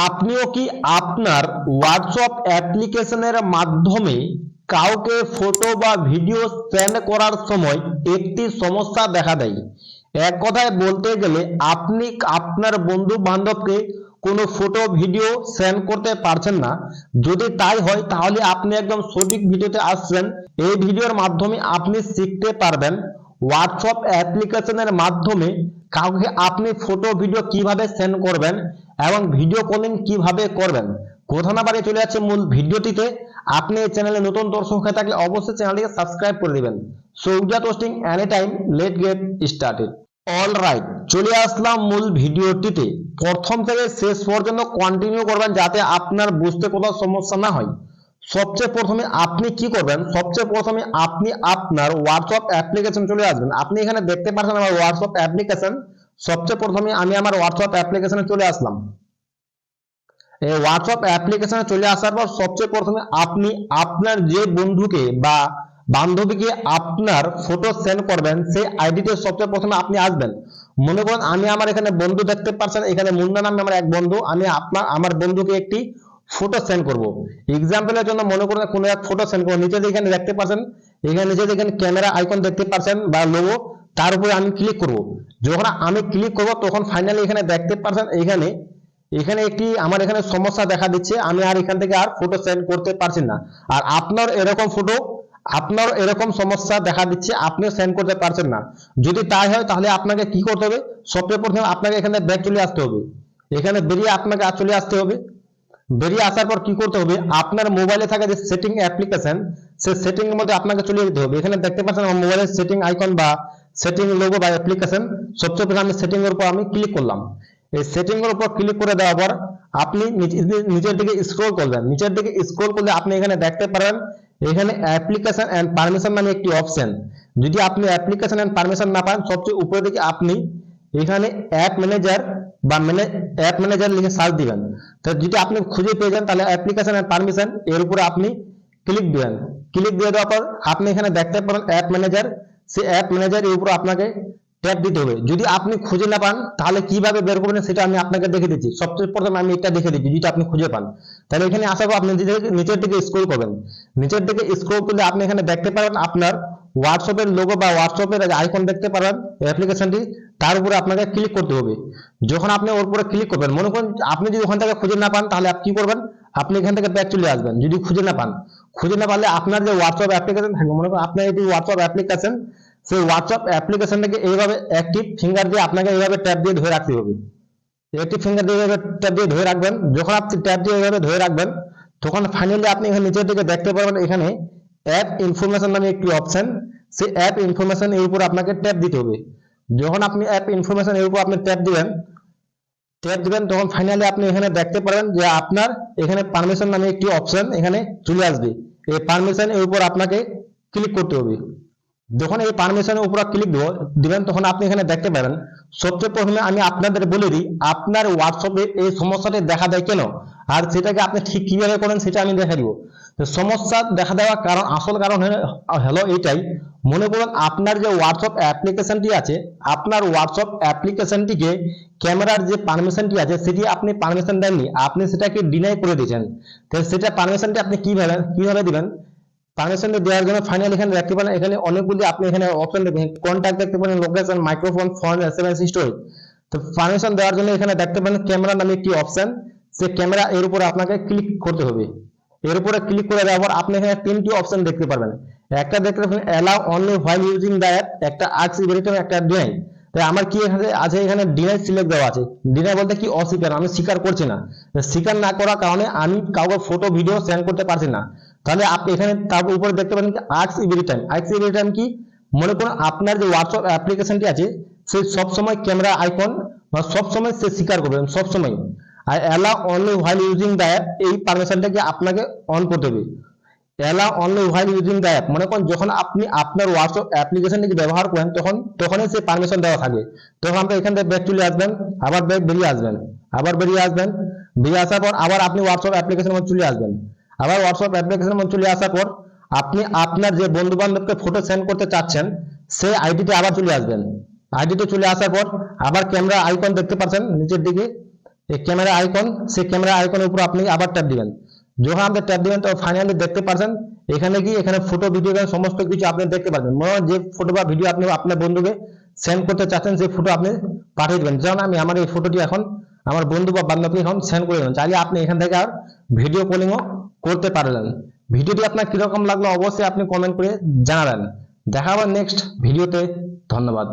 আপনিও কি আপনার হোয়াটসঅ্যাপ অ্যাপ্লিকেশনের মাধ্যমে কাউকে ফটো বা ভিডিও সেন্ড করার সময় একটি সমস্যা দেখা দেয়? এক কথায় বলতে গেলে আপনি আপনার বন্ধু বান্ধবকে কোনো ফটো ভিডিও সেন্ড করতে পারছেন না। যদি তাই হয়, তাহলে আপনি একদম সঠিক ভিডিওতে আসছেন এই ভিডিওর মাধ্যমে আপনি শিখতে পারবেন হোয়াটসঅ্যাপ অ্যাপ্লিকেশনের মাধ্যমে কাউকে আপনি ফটো ভিডিও কীভাবে সেন্ড করবেন এবং ভিডিও কলিং কীভাবে করবেন? কথা না বাড়িয়ে চলে যাচ্ছে মূল ভিডিওটিতে। আপনি এই চ্যানেলে নতুন দর্শক হয়ে থাকলে অবশ্যই চ্যানেলটিকে সাবস্ক্রাইব করে দিবেন। সৌজা টোস্টিং any time let get started all right চলে আসলাম মূল ভিডিওটিতে। প্রথম থেকে শেষ পর্যন্ত কন্টিনিউ করবেন যাতে আপনার বুঝতে কোথাও সমস্যা না হয়। সবচেয়ে প্রথমে আপনি কি করবেন? সবচেয়ে প্রথমে আপনি আপনার হোয়াটসঅ্যাপ অ্যাপ্লিকেশন চলে আসবেন। আপনি এখানে দেখতে পাচ্ছেন আমার হোয়াটসঅ্যাপ অ্যাপ্লিকেশন সবচেয়ে প্রথমে আমি আমার হোয়াটসঅ্যাপ অ্যাপ্লিকেশনে চলে আসলাম। এই হোয়াটসঅ্যাপ অ্যাপ্লিকেশনে চলে আসার পর সবচেয়ে প্রথমে আপনি আপনার যে বন্ধুকে বা বান্ধবীকে আপনার ফটো সেন্ড করবেন, সেই আইডিতে সবচেয়ে প্রথমে আপনি আসবেন। মনে করুন আমি আমার এখানে বন্ধু দেখতে পাচ্ছেন, এখানে মুন্না নামে আমার এক বন্ধু, আমি আপনার, আমার বন্ধুকে একটি ফটো সেন্ড করব। এক্সাম্পলের জন্য মনে করুন কোনো এক ফটো সেন্ড করব। নিচে এখানে দেখতে পাচ্ছেন, এখানে নিচে দেখেন ক্যামেরা আইকন দেখতে পাচ্ছেন বা লোগো তার উপরে আমি ক্লিক করব। যখন আমি ক্লিক করব, তখন ফাইনালি এখানে দেখতে পাচ্ছেন এখানে এখানে একটি, আমার এখানে সমস্যা দেখা দিচ্ছে, আমি আর এখান থেকে আর ফটো সেন্ড করতে পারছি না। আর আপনার এরকম ফটো আপনার এরকম সমস্যা দেখা দিচ্ছে আপনি সেন্ড করতে পারছেন না। যদি তাই হয়, তাহলে আপনাকে কি করতে হবে? সবচেয়ে প্রথমে আপনাকে এখানে ব্যাক চলে আসতে হবে। এখানে বেরিয়ে আপনাকে চলে আসতে হবে। বেরিয়ে আসার পর কি করতে হবে? আপনার মোবাইলে থাকা যে সেটিং অ্যাপ্লিকেশন সেই সেটিং এর মধ্যে আপনাকে চলে যেতে হবে। এখানে দেখতে পাচ্ছেন আমার মোবাইলের সেটিং আইকন বা সেটিং লোগো বা অ্যাপ্লিকেশন সবচেয়ে প্রথমে সেটিং এর উপর আমি ক্লিক করলাম। এই সেটিং এর উপর ক্লিক করে দেওয়ার পর আপনি নিচের দিকে স্ক্রল করবেন। নিচের দিকে স্ক্রল করলে আপনি এখানে দেখতে পারেন, এখানে অ্যাপ্লিকেশন এন্ড পারমিশন নামে একটি অপশন যদি আপনি অ্যাপ্লিকেশন এন্ড পারমিশন না পান, সবচেয়ে উপরের দিকে আপনি এখানে অ্যাপ ম্যানেজার বা অ্যাপ ম্যানেজার লিখে সার্চ দিবেন। তো যদি আপনি খুঁজে পেয়ে যান, তাহলে অ্যাপ্লিকেশন এন্ড পারমিশন এর উপরে আপনি ক্লিক দিবেন। ক্লিক দিয়ে দেওয়ার পর আপনি এখানে দেখতে পারেন অ্যাপ ম্যানেজার সেই অ্যাপ ম্যানেজার এর উপর আপনাকে ট্যাপ দিতে হবে। যদি আপনি খুঁজে না পান, তাহলে কীভাবে বের করবেন সেটা আমি আপনাকে দেখে দিচ্ছি। সবচেয়ে প্রথমে আমি এটা দেখে দিচ্ছি, যদি আপনি খুঁজে পান। তাহলে এখানে আসার পর আপনি নিচে- নিচের দিকে স্ক্রল করবেন। নিচের দিকে স্ক্রল করলে আপনি এখানে দেখতে পারেন আপনার হোয়াটসঅ্যাপের লোগো বা হোয়াটসঅ্যাপের আইকন দেখতে পারেন অ্যাপ্লিকেশনটি তার উপরে আপনাকে ক্লিক করতে হবে। যখন আপনি ওর উপরে ক্লিক করবেন, মনে করুন আপনি যদি ওখান থেকে খুঁজে না পান, তাহলে আপনি কি করবেন? আপনি এখান থেকে ব্যাক চলে আসবেন, যদি খুঁজে না পান। খুঁজে না পারলে আপনার যে হোয়াটসঅ্যাপ অ্যাপ্লিকেশন থাকবে মনে করুন আপনার এটি হোয়াটসঅ্যাপ অ্যাপ্লিকেশন সেই হোয়াটসঅ্যাপ অ্যাপ্লিকেশনটাকে এইভাবে অ্যাক্টিভ ফিঙ্গার দিয়ে আপনাকে এইভাবে ট্যাপ দিয়ে ধরে রাখতে হবে। একটি ফিঙ্গার দিয়ে এইভাবে ট্যাপ দিয়ে ধরে রাখবেন। যখন আপনি ট্যাপ দিয়ে এইভাবে ধরে রাখবেন, তখন ফাইনালি আপনি এখানে নিচের দিকে দেখতে পারবেন এখানে অ্যাপ ইনফরমেশন নামে একটি অপশন সেই অ্যাপ ইনফরমেশন এর উপর আপনাকে ট্যাপ দিতে হবে। যখন আপনি অ্যাপ ইনফরমেশন এর উপর আপনি ট্যাপ দিবেন ট্যাপ দিবেন, তখন ফাইনালি আপনি এখানে দেখতে পারবেন যে আপনার এখানে পারমিশন নামে একটি অপশন এখানে চলে আসবে। এই পারমিশন এর উপর আপনাকে ক্লিক করতে হবে। যখন এই পারমিশনের উপর ক্লিক দিবেন, তখন আপনি এখানে দেখতে পাবেন সবচেয়ে প্রথমে আমি আপনাদের বলে দিই, আপনার হোয়াটসঅ্যাপে এই সমস্যাটি দেখা দেয় কেন? আর সেটাকে আপনি ঠিক কীভাবে করেন সেটা আমি দেখা দিব। সমস্যা দেখা দেওয়ার কারণ, আসল কারণ হলো- এইটাই। মনে করুন আপনার যে হোয়াটসঅ্যাপ অ্যাপ্লিকেশনটি আছে, আপনার হোয়াটসঅ্যাপ অ্যাপ্লিকেশনটিকে ক্যামেরার যে পারমিশনটি আছে, সেটি আপনি পারমিশন দেননি, আপনি সেটাকে ডিনাই করে দিয়েছেন। তো সেটা পারমিশনটি আপনি কীভাবে কীভাবে দিবেন? পারমিশন দেওয়ার জন্য ফাইনাল এখানে দেখতে পারেন, এখানে অনেকগুলি আপনি এখানে অপশন দেখবেন। কন্ট্যাক্ট দেখতে পারেন location microphone phone SMS storage তো পারমিশন দেওয়ার জন্য এখানে দেখতে পারেন ক্যামেরা নামে একটি অপশন সে ক্যামেরা এর উপরে আপনাকে ক্লিক করতে হবে। এর উপরে ক্লিক করে দেওয়ার পর আপনি এখানে তিনটি অপশন দেখতে পারবেন। একটা দেখতে পাবেন allow only while using the app একটা আক্স ইভেরিটম একটা ডিনাই তাই আমার কি এখানে, আছে এখানে ডিনাই সিলেক্ট দেওয়া আছে। ডিনাই বলতে কি অস্বীকার, আমি স্বীকার করছি না। স্বীকার না করার কারণে আমি কাউকে ফটো ভিডিও সেন্ড করতে পারছি না। তাহলে আপনি এখানে তার উপরে দেখতে পারেন আক্স এভরি টাইম আক্স এভরি টাইম কি? মনে করুন আপনার যে হোয়াটসঅ্যাপ অ্যাপ্লিকেশনটি আছে, সে সবসময় ক্যামেরা আইকন বা সবসময় সে স্বীকার করবে, সবসময়। আর allow only while using the app এই পারমিশনটাকে আপনাকে অন করতে হবে। Allow only while using the app মনে করেন যখন আপনি আপনার হোয়াটসঅ্যাপ অ্যাপ্লিকেশনটিকে ব্যবহার করেন, তখন, তখনই সে পারমিশন দেওয়া থাকে। তখন আপনি এখান থেকে ব্যাক চলে আসবেন, আবার ব্যাক বেরিয়ে আসবেন, আবার বেরিয়ে আসবেন। বেরিয়ে আসার পর আবার আপনি হোয়াটসঅ্যাপ অ্যাপ্লিকেশনের মধ্যে চলে আসবেন। আবার হোয়াটসঅ্যাপ অ্যাপ্লিকেশনের মধ্যে চলে আসার পর আপনি আপনার যে বন্ধু বান্ধবকে ফটো সেন্ড করতে চাচ্ছেন, সেই আইডিতে আবার চলে আসবেন। আইডিতে চলে আসার পর আবার ক্যামেরা আইকন দেখতে পাচ্ছেন নিচের দিকে। এই ক্যামেরা আইকন সেই ক্যামেরা আইকনের উপর আপনি আবার ট্যাপ দিবেন। যখন আপনি ট্যাপ দিবেন তো ফাইনালি দেখতে পারছেন এখানে কি, এখানে ফটো ভিডিও সমস্ত কিছু আপনি দেখতে পারবেন মনে যে ফটো বা ভিডিও আপনি, আপনার বন্ধুকে সেন্ড করতে চাচ্ছেন, সেই ফটো আপনি পাঠিয়ে দেবেন। যেমন আমি আমার এই ফটোটি এখন আমার বন্ধু বা বান্ধবকে এখন সেন্ড করে দেবেন চাইলে আপনি এখান থেকে আর ভিডিও কলিংও করতে পারলেন। ভিডিওটি আপনার কীরকম লাগল অবশ্যই আপনি কমেন্ট করে জানাবেন। দেখা হবে নেক্সট ভিডিওতে। ধন্যবাদ।